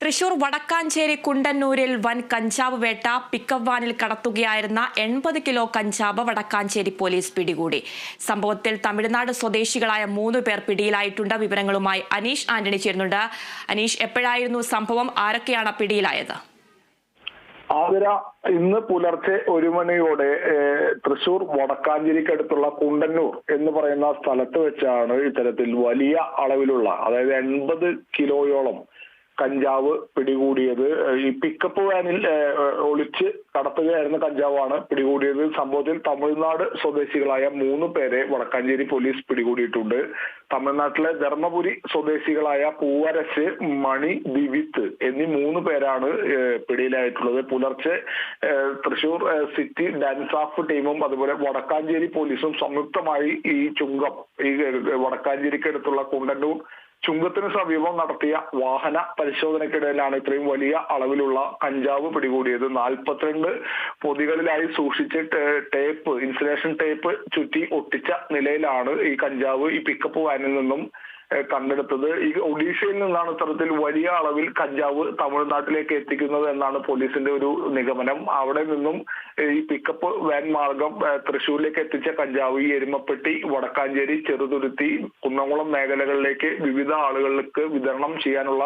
തൃശൂർ വടക്കാഞ്ചേരി കുണ്ടന്നൂരിൽ വൻ കഞ്ചാവ് വേട്ട പിക്കപ്പ് വാനിൽ കടത്തുകയായിരുന്ന എൺപത് കിലോ കഞ്ചാവ് വടക്കാഞ്ചേരി പോലീസ് പിടികൂടി. സംഭവത്തിൽ തമിഴ്നാട് സ്വദേശികളായ മൂന്ന് പേർ പിടിയിലായിട്ടുണ്ട്. വിവരങ്ങളുമായി അനീഷ് ആന്റണി ചേരുന്നുണ്ട്. അനീഷ് എപ്പോഴായിരുന്നു സംഭവം? ആരൊക്കെയാണ് പിടിയിലായത്? ആതിര ഇന്ന് പുലർച്ചെ ഒരു മണിയോടെ തൃശൂർ വടക്കാഞ്ചേരിക്കടുത്തുള്ള കുണ്ടന്നൂർ എന്ന് പറയുന്ന സ്ഥലത്ത് വെച്ചാണ് ഇത്തരത്തിൽ വലിയ അളവിലുള്ള അതായത് എൺപത് കിലോയോളം കഞ്ചാവ് പിടികൂടിയത്. ഈ പിക്കപ്പ് വാനിൽ ഒളിച്ച് കടത്തുകയായിരുന്ന കഞ്ചാവാണ് പിടികൂടിയത്. സംഭവത്തിൽ തമിഴ്നാട് സ്വദേശികളായ മൂന്ന് പേരെ വടക്കാഞ്ചേരി പോലീസ് പിടികൂടിയിട്ടുണ്ട്. തമിഴ്നാട്ടിലെ ധർമ്മപുരി സ്വദേശികളായ പൂവരശ് മണി ദിവിത്ത് എന്നീ മൂന്ന് പേരാണ് പിടിയിലായിട്ടുള്ളത്. പുലർച്ചെ തൃശൂർ സിറ്റി ഡാൻസ് ഓഫ് ടീമും അതുപോലെ വടക്കാഞ്ചേരി പോലീസും സംയുക്തമായി ഈ ചുങ്കം ഈ വടക്കാഞ്ചേരിക്കടുത്തുള്ള കുണ്ടന്നൂർ ചുങ്കത്തിന് സമീപം നടത്തിയ വാഹന പരിശോധനയ്ക്കിടയിലാണ് ഇത്രയും വലിയ അളവിലുള്ള കഞ്ചാവ് പിടികൂടിയത്. നാൽപ്പത്തിരണ്ട് പൊതികളിലായി സൂക്ഷിച്ച് ടേപ്പ് ഇൻസുലേഷൻ ടേപ്പ് ചുറ്റി ഒട്ടിച്ച നിലയിലാണ് ഈ കഞ്ചാവ് ഈ പിക്കപ്പ് വാനിൽ നിന്നും കണ്ടെടുത്തത്. ഈ ഒഡീഷയിൽ നിന്നാണ് ഇത്തരത്തിൽ വലിയ അളവിൽ കഞ്ചാവ് തമിഴ്നാട്ടിലേക്ക് എത്തിക്കുന്നത് എന്നാണ് പോലീസിന്റെ ഒരു നിഗമനം. അവിടെ നിന്നും ഈ പിക്കപ്പ് വാൻ മാർഗം തൃശ്ശൂരിലേക്ക് എത്തിച്ച കഞ്ചാവ് ഈ എരുമപ്പെട്ടി വടക്കാഞ്ചേരി ചെറുതുരുത്തി കുന്നംകുളം മേഖലകളിലേക്ക് വിവിധ ആളുകൾക്ക് വിതരണം ചെയ്യാനുള്ള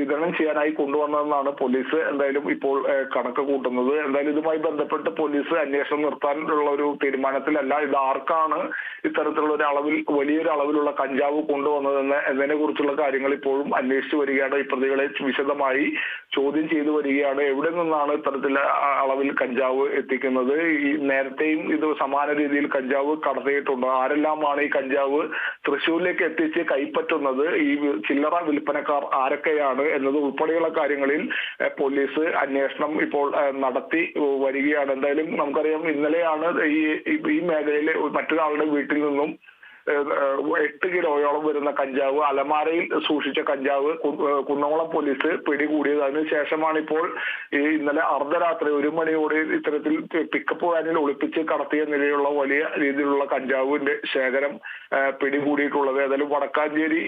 വിതരണം ചെയ്യാനായി കൊണ്ടുവന്നതെന്നാണ് പോലീസ് എന്തായാലും ഇപ്പോൾ കണക്ക് കൂട്ടുന്നത്. എന്തായാലും ഇതുമായി ബന്ധപ്പെട്ട് പോലീസ് അന്വേഷണം നിർത്താനുള്ള ഒരു തീരുമാനത്തിലല്ല. ഇത് ആർക്കാണ് ഇത്തരത്തിലുള്ള ഒരു അളവിൽ വലിയൊരു അളവിലുള്ള കഞ്ചാവ് കൊണ്ടുവന്നതെന്ന് എന്നതിനെ കുറിച്ചുള്ള കാര്യങ്ങൾ ഇപ്പോഴും അന്വേഷിച്ചു വരികയാണ്. ഈ പ്രതികളെ വിശദമായി ചോദ്യം ചെയ്തു വരികയാണ്. എവിടെ നിന്നാണ് ഇത്തരത്തിൽ അളവിൽ കഞ്ചാവ് എത്തിക്കുന്നത്? ഈ നേരത്തെയും ഇത് സമാന രീതിയിൽ കഞ്ചാവ് കടത്തിയിട്ടുണ്ട്. ആരെല്ലാമാണ് ഈ കഞ്ചാവ് തൃശ്ശൂരിലേക്ക് എത്തിച്ച് കൈപ്പറ്റുന്നത്? ഈ ചില്ലറ വിൽപ്പനക്കാർ ആരൊക്കെയാണ് എന്നത് ഉൾപ്പെടെയുള്ള കാര്യങ്ങളിൽ പോലീസ് അന്വേഷണം ഇപ്പോൾ നടത്തി വരികയാണ്. എന്തായാലും നമുക്കറിയാം ഇന്നലെയാണ് ഈ ഈ- മേഖലയിലെ മറ്റൊരാളുടെ വീട്ടിൽ നിന്നും എട്ട് കിലോയോളം വരുന്ന കഞ്ചാവ് അലമാരയിൽ സൂക്ഷിച്ച കഞ്ചാവ് കുന്നംകുളം പോലീസ് പിടികൂടിയത്. അതിനുശേഷമാണ് ഇപ്പോൾ ഇന്നലെ അർദ്ധരാത്രി ഒരു മണിയോടെ ഇത്തരത്തിൽ പിക്കപ്പ് വാനിൽ ഒളിപ്പിച്ച് കടത്തിയ നിലയിലുള്ള വലിയ രീതിയിലുള്ള കഞ്ചാവിന്റെ ശേഖരം പിടികൂടിയിട്ടുള്ളത്. ഏതായാലും Vadakkanchery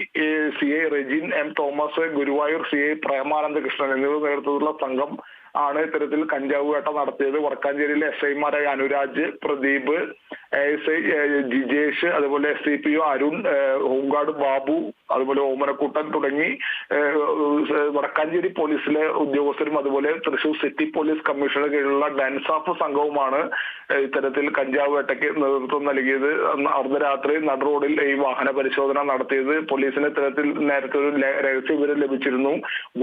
C I Rejin M Thomas Guruvayur C I Premananda Krishnan എന്നിവർ നേതൃത്വത്തിലുള്ള സംഘം ആണ് ഇത്തരത്തിൽ കഞ്ചാവ് വേട്ട നടത്തിയത്. വടക്കാഞ്ചേരിയിലെ എസ് ഐമാരായ അനുരാജ് പ്രദീപ് എസ് ഐ ജിജേഷ് അതുപോലെ S P O Arun home guard Babu അതുപോലെ ഓമനക്കൂട്ടൻ തുടങ്ങി വടക്കാഞ്ചേരി പോലീസിലെ ഉദ്യോഗസ്ഥരും അതുപോലെ തൃശൂർ സിറ്റി പോലീസ് കമ്മീഷണർ കീഴിലുള്ള ഡാൻസ് ഓഫ് സംഘവുമാണ് ഇത്തരത്തിൽ കഞ്ചാവ് വേട്ടയ്ക്ക് നേതൃത്വം നൽകിയത്. അർദ്ധരാത്രി നട റോഡിൽ ഈ വാഹന പരിശോധന നടത്തിയത്. പോലീസിന് ഇത്തരത്തിൽ നേരത്തെ ഒരു രഹസ്യ വിവരം ലഭിച്ചിരുന്നു.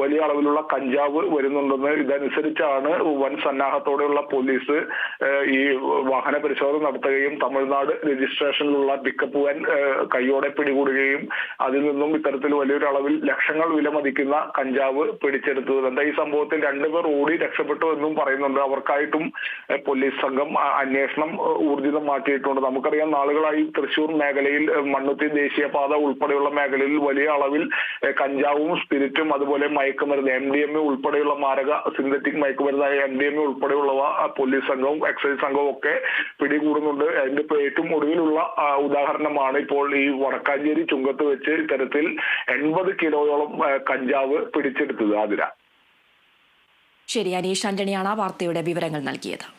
വലിയ അളവിലുള്ള കഞ്ചാവ് വരുന്നുണ്ടെന്ന് ഇതനുസരിച്ചാണ് വൻ സന്നാഹത്തോടെയുള്ള പോലീസ് ഈ വാഹന പരിശോധന നടത്തുകയും തമിഴ്നാട് രജിസ്ട്രേഷനിലുള്ള പിക്കപ്പ് വാൻ കൈയോടെ പിടികൂടുകയും അതിൽ നിന്നും ഇത്തരത്തിൽ വലിയൊരു അളവിൽ ലക്ഷങ്ങൾ വിലമതിക്കുന്ന കഞ്ചാവ് പിടിച്ചെടുത്തത്. എന്താ ഈ സംഭവത്തിൽ രണ്ടുപേർ ഓടി രക്ഷപ്പെട്ടു എന്നും പറയുന്നുണ്ട്. അവർക്കായിട്ടും പോലീസ് സംഘം അന്വേഷണം ഊർജിതമാക്കിയിട്ടുണ്ട് നമുക്കറിയാം നാളുകളായി തൃശൂർ മേഖലയിൽ മണ്ണുത്തി ദേശീയപാത ഉൾപ്പെടെയുള്ള മേഖലയിൽ വലിയ അളവിൽ കഞ്ചാവും സ്പിരിറ്റും അതുപോലെ മയക്കുമരുന്ന് എം ഡി എം എ ഉൾപ്പെടെയുള്ള മാരക സിന്തറ്റിക് മയക്കുമരുന്നായ എം ഡി എം ഉൾപ്പെടെയുള്ളവ പോലീസ് സംഘവും എക്സൈസ് സംഘവും ഒക്കെ പിടികൂടുന്നുണ്ട്. അതിന്റെ ഏറ്റവും ഒടുവിലുള്ള ഉദാഹരണമാണ് ഇപ്പോൾ ഈ വടക്കാഞ്ചേരി ചുങ്കത്ത് വെച്ച് ഇത്തരത്തിൽ എൺപത് കിലോയോളം കഞ്ചാവ് പിടിച്ചെടുത്തത് ആതിര. ശരി അനീഷ് ആന്റണിയാണ് ആ വാർത്തയുടെ വിവരങ്ങൾ നൽകിയത്.